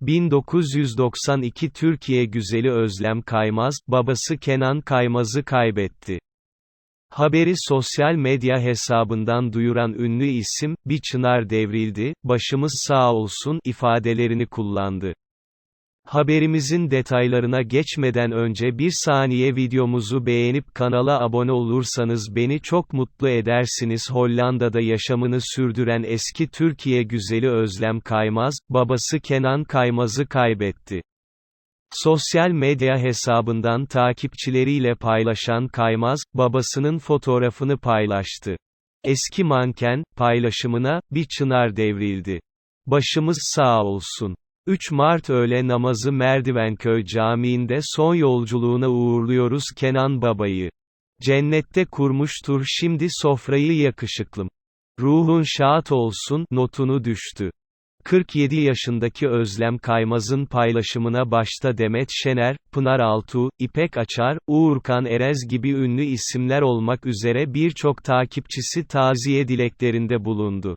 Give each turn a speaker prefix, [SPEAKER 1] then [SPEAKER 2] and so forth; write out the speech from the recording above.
[SPEAKER 1] 1992 Türkiye güzeli Özlem Kaymaz, babası Kenan Kaymaz'ı kaybetti. Haberi sosyal medya hesabından duyuran ünlü isim, bir çınar devrildi, başımız sağ olsun ifadelerini kullandı. Haberimizin detaylarına geçmeden önce bir saniye videomuzu beğenip kanala abone olursanız beni çok mutlu edersiniz. Hollanda'da yaşamını sürdüren eski Türkiye güzeli Özlem Kaymaz, babası Kenan Kaymaz'ı kaybetti. Sosyal medya hesabından takipçileriyle paylaşan Kaymaz, babasının fotoğrafını paylaştı. Eski manken, paylaşımına, bir çınar devrildi. Başımız sağ olsun. 3 Mart öğle namazı Merdivenköy Camii'nde son yolculuğuna uğurluyoruz Kenan Baba'yı. Cennette kurmuştur şimdi sofrayı yakışıklım. Ruhun şahat olsun, notunu düştü. 47 yaşındaki Özlem Kaymaz'ın paylaşımına başta Demet Şener, Pınar Altuğ, İpek Açar, Uğurkan Erez gibi ünlü isimler olmak üzere birçok takipçisi taziye dileklerinde bulundu.